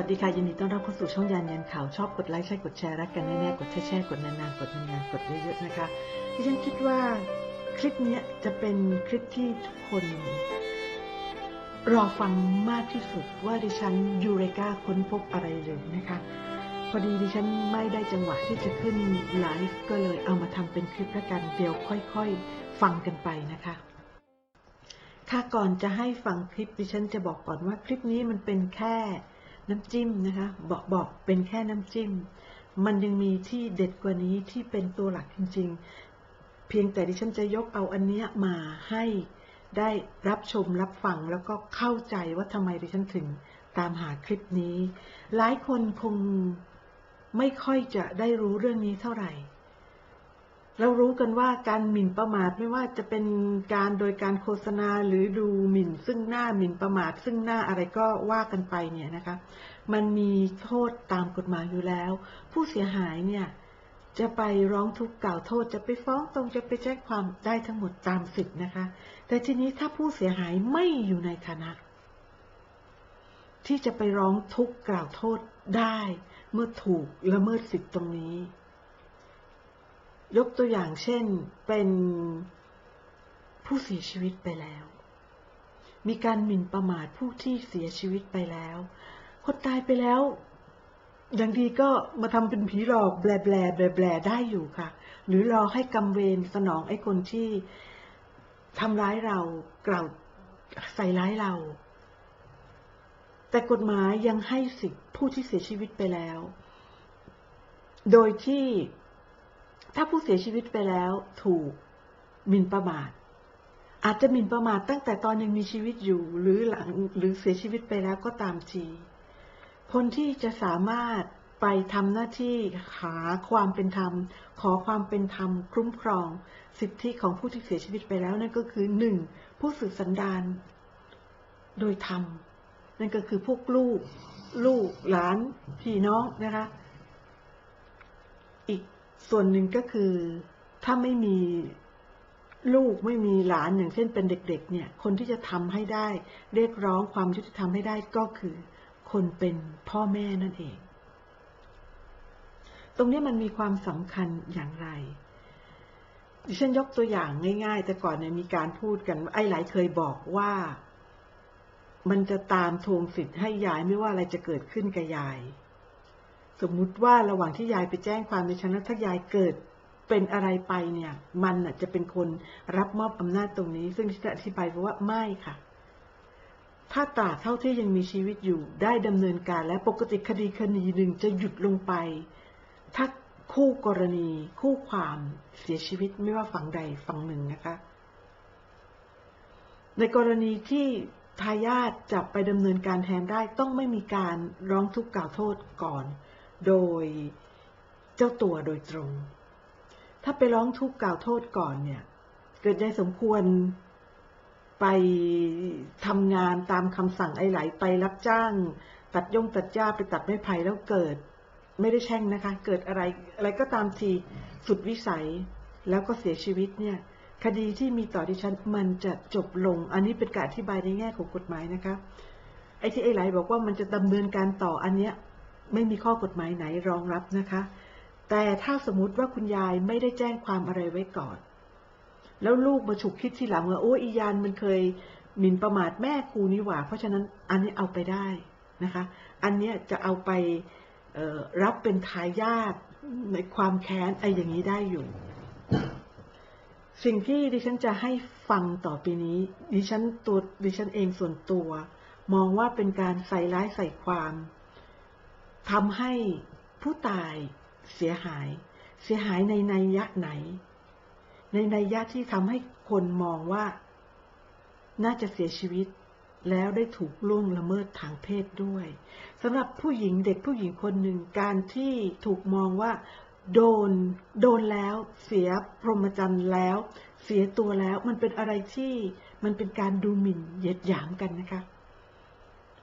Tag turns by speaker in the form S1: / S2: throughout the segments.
S1: วัสดีค่ะยินดีต้อนรับเข้าสู่ช่องยานยันข่าวชอบกดไลค์ใช่กดแชร์รักกันแน่ๆกดแช่ๆกดนานๆกดนานๆกดเยอะๆนะคะดิฉันคิดว่าคลิปนี้จะเป็นคลิปที่ทุกคน รอฟังมากที่สุดว่าดิฉันยูเรกาค้นพบอะไรเลยนะคะ พอดีดิฉันไม่ได้จังหวะที่จะขึ้นไลฟ์ก็เลยเอามาทำเป็นคลิปแล้วกันเดี๋ยวค่อยๆ ฟังกันไปนะคะค่ะก่อนจะให้ฟังคลิปดิฉันจะบอกก่อนว่าคลิปนี้มันเป็นแค่ น้ำจิ้มนะคะบอกบอกเป็นแค่น้ำจิ้ม มันยังมีที่เด็ดกว่านี้ที่เป็นตัวหลักจริง ๆ เพียงแต่ดิฉันจะยกเอาอันเนี้ยมาให้ได้รับชมรับฟังแล้วก็เข้าใจว่าทำไมดิฉันถึงตามหาคลิปนี้ หลายคนคงไม่ค่อยจะได้รู้เรื่องนี้เท่าไหร่ เรารู้กันว่าการหมิ่นประมาทไม่ว่าจะเป็นการโดยการโฆษณาหรือดูหมิ่น ซึ่งหน้าหมิ่นประมาท ซึ่งหน้าอะไรก็ว่ากันไปเนี่ยนะคะ มันมีโทษตามกฎหมายอยู่แล้ว ผู้เสียหายเนี่ยจะไปร้องทุกข์กล่าวโทษจะไปฟ้องตรงจะไปแจ้งความได้ทั้งหมดตามสิทธินะคะ แต่ทีนี้ถ้าผู้เสียหายไม่อยู่ในฐานะ ที่จะไปร้องทุกข์กล่าวโทษได้ เมื่อถูกละเมิดสิทธิตรงนี้ ยกตัวอย่างเช่นเป็นผู้เสียชีวิตไปแล้ว มีการหมิ่นประมาทผู้ที่เสียชีวิตไปแล้ว คนตายไปแล้ว อย่างดีก็มาทำเป็นผีหลอกแบลแบลแบลแบลได้อยู่ค่ะ หรือรอให้กำเวรสนองไอ้คนที่ทำร้ายเรากล่าวใส่ร้ายเรา แต่กฎหมายยังให้สิทธิผู้ที่เสียชีวิตไปแล้ว โดยที่ ถ้าผู้เสียชีวิตไปแล้วถูกหมิ่นประมาท อาจจะหมิ่นประมาทตั้งแต่ตอนยังมีชีวิตอยู่ หรือหลังหรือเสียชีวิตไปแล้วก็ตามทีคนที่จะสามารถไปทำหน้าที่หาความเป็นธรรม ขอความเป็นธรรมคุ้มครอง สิทธิของผู้ที่เสียชีวิตไปแล้วนั่นก็คือหนึ่งผู้สืบสันดานโดยธรรม นั่นก็คือพวกลูก ลูกหลานพี่น้องนะคะ อีก ส่วนหนึ่งก็คือถ้าไม่มีลูกไม่มีหลานอย่างเช่นเป็นเด็กๆ เนี่ย คนที่จะทำให้ได้ เรียกร้องความยุติธรรมให้ได้ก็คือ คนเป็นพ่อแม่นั่นเอง ตรงนี้มันมีความสำคัญอย่างไรดิฉันยกตัวอย่างง่าย ๆ แต่ก่อนเนี่ยมีการพูดกันไอ้หลายเคยบอกว่า มันจะตามทวงสิทธิ์ให้ยายไม่ว่าอะไรจะเกิดขึ้นกับยาย สมมุติว่าระหว่างที่ยายไปแจ้งความในชั้นถ้ายายเกิดเป็นอะไรไปเนี่ย มันจะเป็นคนรับมอบอำนาจตรงนี้ ซึ่งที่จะอธิบายเพราะว่าไม่ค่ะ ถ้าตราบเท่าที่ยังมีชีวิตอยู่ ได้ดำเนินการและปกติคดีคดีหนึ่งจะหยุดลงไป ถ้าคู่กรณี คู่ความเสียชีวิตไม่ว่าฝั่งใดฝั่งหนึ่งนะคะ ในกรณีที่ทายาทจะไปดำเนินการแทนได้ต้องไม่มีการร้องทุกข์กล่าวโทษก่อน โดยเจ้าตัวโดยตรง ถ้าไปร้องทุกข์กล่าวโทษก่อนเนี่ย เกิดได้สมควรไปทำงานตามคำสั่งไอ้ไหลไปรับจ้าง ตัดยงตัดหญ้าไปตัดไม้ไผ่แล้วเกิด ไม่ได้แช่งนะคะ เกิดอะไรอะไรก็ตามทีสุดวิสัยแล้วก็เสียชีวิตเนี่ย คดีที่มีต่อดิฉันมันจะจบลง อันนี้เป็นการอธิบายในแง่ของกฎหมายนะคะไอ้ที่ไอ้ไหลบอกว่ามันจะดำเนินการต่ออันเนี้ย ไม่มีข้อกฎหมายไหนรองรับนะคะ แต่ถ้าสมมติว่าคุณยายไม่ได้แจ้งความอะไรไว้ก่อน แล้วลูกมาฉุกคิดทีหลังว่าโอ้อียานมันเคยหมิ่นประมาทแม่ครูนี่หว่า เพราะฉะนั้นอันนี้เอาไปได้นะคะ อันนี้จะเอาไปรับเป็นทายาทในความแค้นไอ้อย่างนี้ได้อยู่ สิ่งที่ดิฉันจะให้ฟังต่อไปนี้ ดิฉันตัวดิฉันเองส่วนตัว มองว่าเป็นการใส่ร้ายใส่ความ ทำให้ผู้ตายเสียหาย เสียหายในนัยยะไหน ในนัยยะที่ทำให้คนมองว่า น่าจะเสียชีวิตแล้วได้ถูกล่วงละเมิดทางเพศด้วยสำหรับผู้หญิงเด็กผู้หญิงคนหนึ่งการที่ถูกมองว่า โดน โดนแล้ว เสียพรหมจรรย์แล้ว เสียตัวแล้ว มันเป็นอะไรที่มันเป็นการดูหมิ่นเหยียดหยามกันนะคะ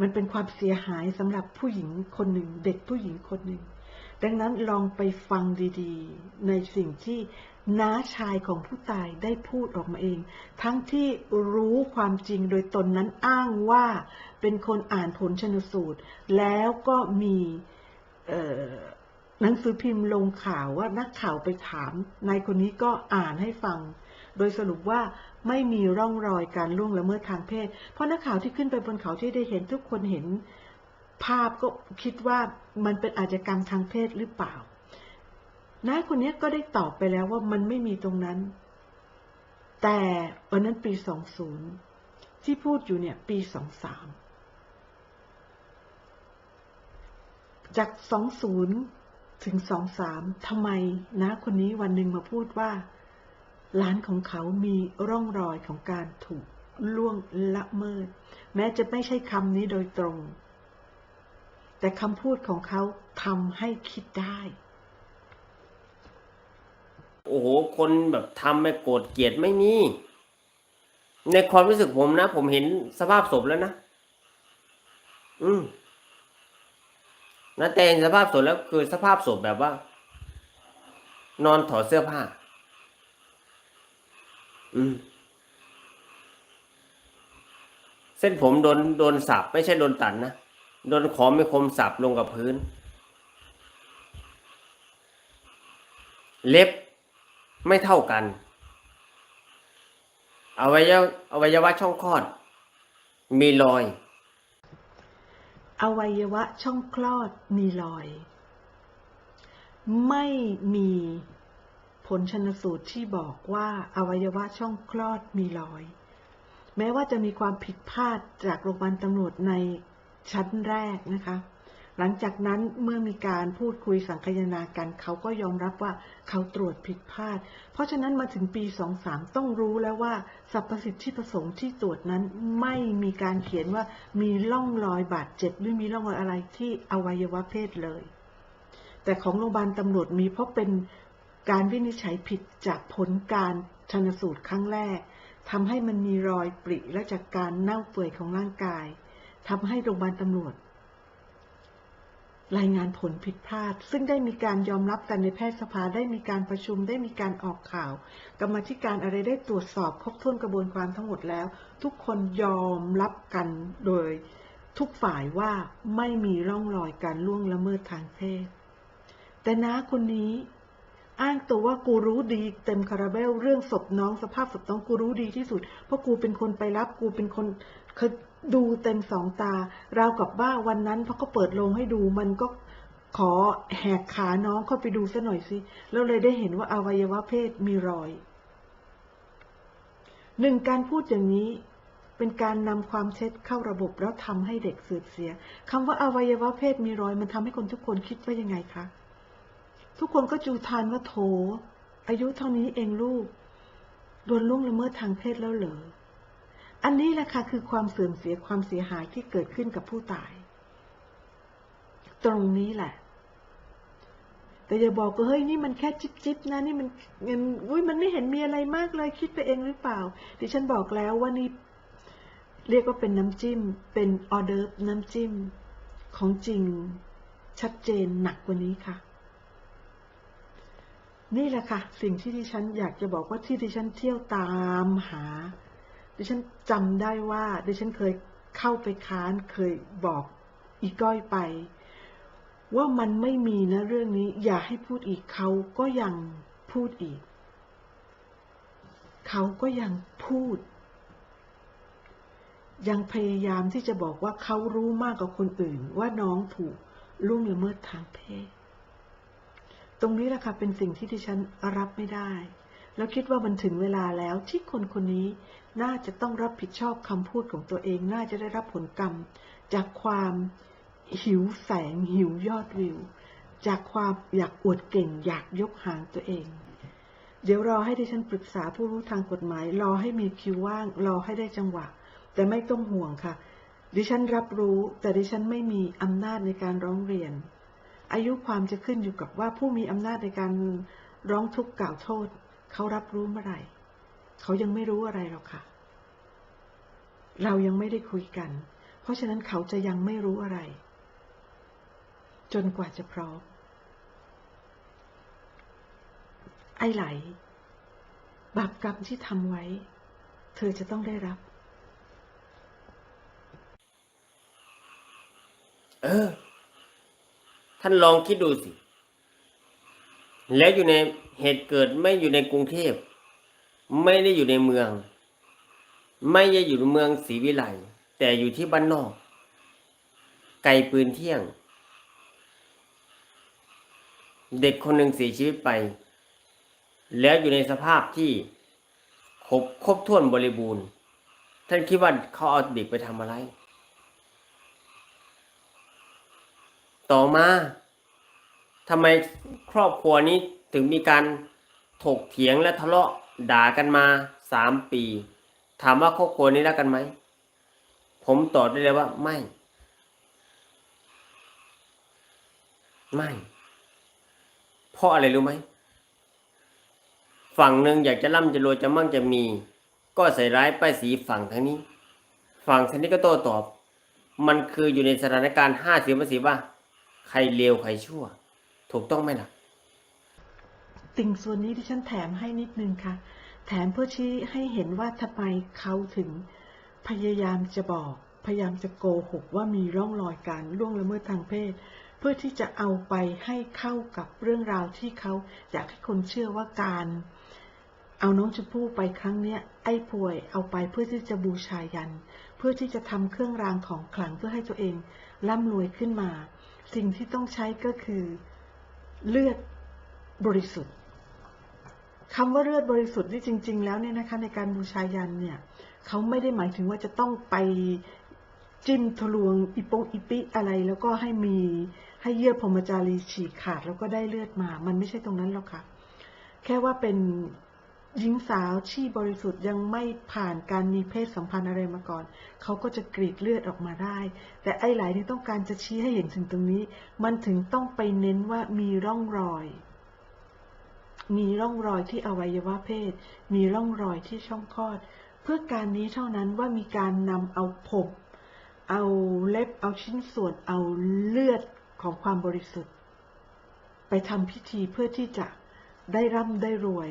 S1: มันเป็นความเสียหายสำหรับผู้หญิงคนหนึ่ง เด็กผู้หญิงคนหนึ่ง ดังนั้นลองไปฟังดีๆ ในสิ่งที่น้าชายของผู้ตายได้พูดออกมาเอง ทั้งที่รู้ความจริงโดยตนนั้นอ้างว่าเป็นคนอ่านผลชนสูตร แล้วก็มีหนังสือพิมพ์ลงข่าวว่านักข่าวไปถามนายคนนี้ก็อ่านให้ฟัง โดยสรุปว่าไม่มีร่องรอยการล่วงละเมิดทางเพศ เพราะนักข่าวที่ขึ้นไปบนเขาที่ได้เห็นทุกคนเห็นภาพก็คิดว่ามันเป็นอาชญากรรมทางเพศหรือเปล่า นายคนนี้ก็ได้ตอบไปแล้วว่ามันไม่มีตรงนั้น แต่วันนั้นปี 20 ที่พูดอยู่เนี่ยปี 23 จาก 20 ถึง 23ทำไมนะคนนี้วันหนึ่งมาพูดว่า หลานของเขามีร่องรอยของการถูกล่วงละเมิด แม้จะไม่ใช่คำนี้โดยตรง แต่คำพูดของเขาทำให้คิดได้
S2: โอ้โห คนแบบทำไม่โกรธเกลียดไม่มี ในความรู้สึกผมนะ ผมเห็นสภาพศพแล้วนะ อืมนะแต่เห็นสภาพศพแล้วคือสภาพศพแบบว่า นอนถอดเสื้อผ้า เส้นผมโดนโดนสับไม่ใช่โดนตัดนะโดนขอมไม่คมสับลงกับพื้น เล็บไม่เท่ากันอวัยวะอวัยวะช่องคลอด มีรอย
S1: อวัยวะช่องคลอดมีรอย ไม่มี ผลชนสูตรที่บอกว่าอวัยวะช่องคลอดมีรอย แม้ว่าจะมีความผิดพลาดจากโรงพยาบาลตำรวจในชั้นแรกนะคะ หลังจากนั้นเมื่อมีการพูดคุยสังคายนากัน เขาก็ยอมรับว่าเขาตรวจผิดพลาด เพราะฉะนั้นมาถึงปี 23 ต้องรู้แล้วว่าสรรพสิทธิประสงค์ที่ตรวจนั้นไม่มีการเขียนว่ามีร่องรอยบาดเจ็บหรือมีร่องรอยอะไรที่อวัยวะเพศเลย แต่ของโรงพยาบาลตำรวจมีเพราะเป็น การวินิจฉัยผิดจากผลการชนสูตรครั้งแรกทำให้มันมีรอยปริและจากการเน่าเปื่อยของร่างกายทำให้โรงพยาบาลตำรวจ รายงานผลผิดพลาด ซึ่งได้มีการยอมรับกันในแพทยสภาได้มีการประชุมได้มีการออกข่าว กรรมธิการอะไรได้ตรวจสอบครบถ้วนกระบวนการทั้งหมดแล้ว ทุกคนยอมรับกันโดยทุกฝ่ายว่าไม่มีร่องรอยการล่วงละเมิดทางเพศ แต่น้าคนนี้ อ้างตัวว่ากูรู้ดีเต็มคาราเบลเรื่องศพน้องสภาพศพน้องกูรู้ดีที่สุด เพราะกูเป็นคนไปรับกูเป็นคนเคยดูเต็มสองตาราวกับว่าวันนั้นพอเขาเปิดโรงให้ดูมันก็ขอแหกขาน้องเข้าไปดูซะหน่อยสิแล้วเลยได้เห็นว่าอวัยวะเพศมีรอยหนึ่งการพูดอย่างนี้เป็นการนำความเท็จเข้าระบบแล้วทำให้เด็กเสื่อมเสียคำว่าอวัยวะเพศมีรอย มันทำให้คนทุกคนคิดว่ายังไงคะ ทุกคนก็จูทานว่าโถ อายุเท่านี้เองลูก โดนล่วงละเมิดทางเพศแล้วเหรอ อันนี้แหละค่ะคือความเสื่อมเสียความเสียหายที่เกิดขึ้นกับผู้ตาย ตรงนี้แหละ แต่อย่าบอกว่าเฮ้ยนี่มันแค่จิ๊บจิบนะนี่มันมันอุ้ยมันไม่เห็นมีอะไรมากเลยคิดไปเองหรือเปล่า ดิฉันบอกแล้วว่านี่เรียกว่าเป็นน้ำจิ้ม เป็นออเดิร์น้ำจิ้ม ของจริงชัดเจนหนักกว่านี้ค่ะ นี่แหละค่ะ สิ่งที่ดิฉันอยากจะบอกว่าที่ดิฉันเที่ยวตามหา ดิฉันจำได้ว่า ดิฉันเคยเข้าไปค้านเคยบอกอีก้อยไป ว่ามันไม่มีนะเรื่องนี้อย่าให้พูดอีกเขาก็ยังพูดอีก เขาก็ยังพูด ยังพยายามที่จะบอกว่าเขารู้มากกว่าคนอื่น ว่าน้องถูกล่วงละเมิดทางเพศ ตรงนี้แหละค่ะเป็นสิ่งที่ดิฉันรับไม่ได้ แล้วคิดว่ามันถึงเวลาแล้วที่คนคนนี้น่าจะต้องรับผิดชอบคำพูดของตัวเอง น่าจะได้รับผลกรรม จากความหิวแสง หิวยอดวิว จากความอยากอวดเก่ง อยากยกหางตัวเอง เดี๋ยวรอให้ดิฉันปรึกษาผู้รู้ทางกฎหมาย รอให้มีคิวว่าง รอให้ได้จังหวะ แต่ไม่ต้องห่วงค่ะ ดิฉันรับรู้ แต่ดิฉันไม่มีอำนาจในการร้องเรียน อายุความจะขึ้นอยู่กับว่าผู้มีอำนาจในการร้องทุกข์กล่าวโทษ เขารับรู้เมื่อไหร่ เขายังไม่รู้อะไรหรอกค่ะ เรายังไม่ได้คุยกัน เพราะฉะนั้นเขาจะยังไม่รู้อะไร จนกว่าจะพร้อม ไอ้ไหล บาปกรรมที่ทำไว้ เธอจะต้องได้รับ
S2: เออ ท่านลองคิดดูสิ แล้วอยู่ในเหตุเกิดไม่อยู่ในกรุงเทพ ไม่ได้อยู่ในเมือง ไม่ได้อยู่ในเมืองศรีวิไลแต่อยู่ที่บ้านนอก ไกลปืนเที่ยง เด็กคนหนึ่งเสียชีวิตไป แล้วอยู่ในสภาพที่ครบครบถ้วนบริบูรณ์ ท่านคิดว่าเขาเอาเด็กไปทำอะไร ต่อมาทำไมครอบครัวนี้ถึงมีการถกเถียงและทะเลาะด่ากันมาสามปี ถามว่าครอบครัวนี้รักกันไหม ผมตอบได้เลยว่าไม่ ไม่ เพราะอะไรรู้ไหม ฝั่งหนึ่งอยากจะร่ำจะรวยจะมั่งจะมี ก็ใส่ร้ายป้ายสีฝั่งทางนี้ ฝั่งทางนี้ก็โต้ตอบ มันคืออยู่ในสถานการณ์ห้าสิบสิบว่า ใครเลวใครชั่ว ถูกต้องไหมล่ะ
S1: ติ่งส่วนนี้ที่ฉันแถมให้นิดนึงค่ะ แถมเพื่อชี้ให้เห็นว่าทำไมเขาถึง พยายามจะบอก พยายามจะโกหกว่ามีร่องรอยการล่วงละเมิดทางเพศ เพื่อที่จะเอาไปให้เข้ากับเรื่องราวที่เขาอยากให้คนเชื่อว่าการเอาน้องชมพู่ไปครั้งเนี้ย ไอ้ป่วยเอาไปเพื่อที่จะบูชายัน เพื่อที่จะทำเครื่องรางของขลังเพื่อให้ตัวเองร่ำรวยขึ้นมา สิ่งที่ต้องใช้ก็คือเลือดบริสุทธิ์คำว่าเลือดบริสุทธิ์นี่จริง ๆ แล้วเนี่ยนะคะ ในการบูชายันเนี่ยเขาไม่ได้หมายถึงว่าจะต้องไปจิ้มทะลวงอีปงอีปิอะไรแล้วก็ให้มีให้เยื่อพรมจารีฉีกขาดแล้วก็ได้เลือดมา มันไม่ใช่ตรงนั้นหรอกค่ะ แค่ว่าเป็น หญิงสาวที่บริสุทธิ์ยังไม่ผ่านการมีเพศสัมพันธ์อะไรมาก่อน เขาก็จะกรีดเลือดออกมาได้ แต่ไอ้หลายนี่ต้องการจะชี้ให้เห็นถึงตรงนี้ มันถึงต้องไปเน้นว่ามีร่องรอย มีร่องรอยที่อวัยวะเพศ มีร่องรอยที่ช่องคลอด เพื่อการนี้เท่านั้นว่ามีการนำเอาผมเอาเล็บ เอาชิ้นส่วน เอาเลือดของความบริสุทธิ์ ไปทำพิธีเพื่อที่จะได้ร่ำได้รวย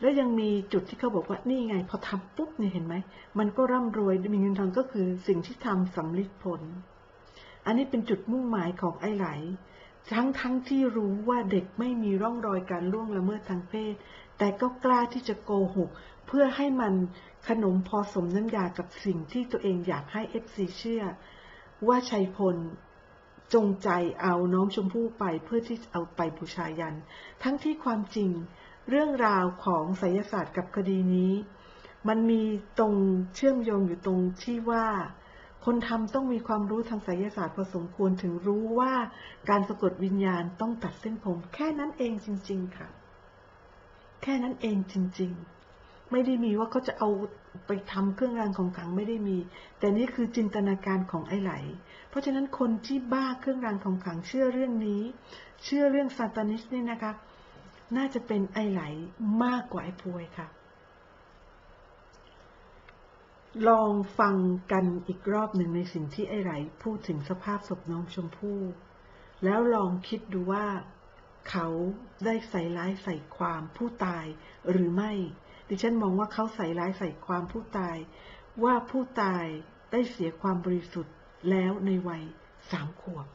S1: และยังมีจุดที่เขาบอกว่านี่ไง พอทำปุ๊บเนี่ยเห็นไหม มันก็ร่ำรวยมีเงินทองก็คือสิ่งที่ทำสำลิดผล อันนี้เป็นจุดมุ่งหมายของไอ้ไหล ทั้งทั้งที่รู้ว่าเด็กไม่มีร่องรอยการล่วงละเมิดทางเพศ แต่ก็กล้าที่จะโกหก เพื่อให้มันขนมพอสมน้ำยากับสิ่งที่ตัวเองอยากให้เอฟซีเชื่อ ว่าชัยพลจงใจเอาน้องชมพู่ไปเพื่อที่เอาไปบูชายัน ทั้งที่ความจริง เรื่องราวของไสยศาสตร์กับคดีนี้ มันมีตรงเชื่อมโยงอยู่ตรงที่ว่า คนทำต้องมีความรู้ทางไสยศาสตร์พอสมควรถึงรู้ว่าการสะกดวิญญาณต้องตัดเส้นผม แค่นั้นเองจริง ๆ ค่ะ แค่นั้นเองจริง ๆ ไม่ได้มีว่าเขาจะเอาไปทำเครื่องรางของขลังไม่ได้มี แต่นี่คือจินตนาการของไอ้ไหล เพราะฉะนั้นคนที่บ้าเครื่องรางของขลังเชื่อเรื่องนี้ เชื่อเรื่องซาตานิสนี่นะคะ น่าจะเป็นไอไหลมากกว่าไอพวยค่ะ ลองฟังกันอีกรอบหนึ่งในสิ่งที่ไอไหลพูดถึงสภาพศพน้องชมพู่แล้วลองคิดดูว่า เขาได้ใส่ร้ายใส่ความผู้ตายหรือไม่ ดิฉันมองว่าเขาใส่ร้ายใส่ความผู้ตาย ว่าผู้ตายได้เสียความบริสุทธิ์แล้วในวัยสามขวบ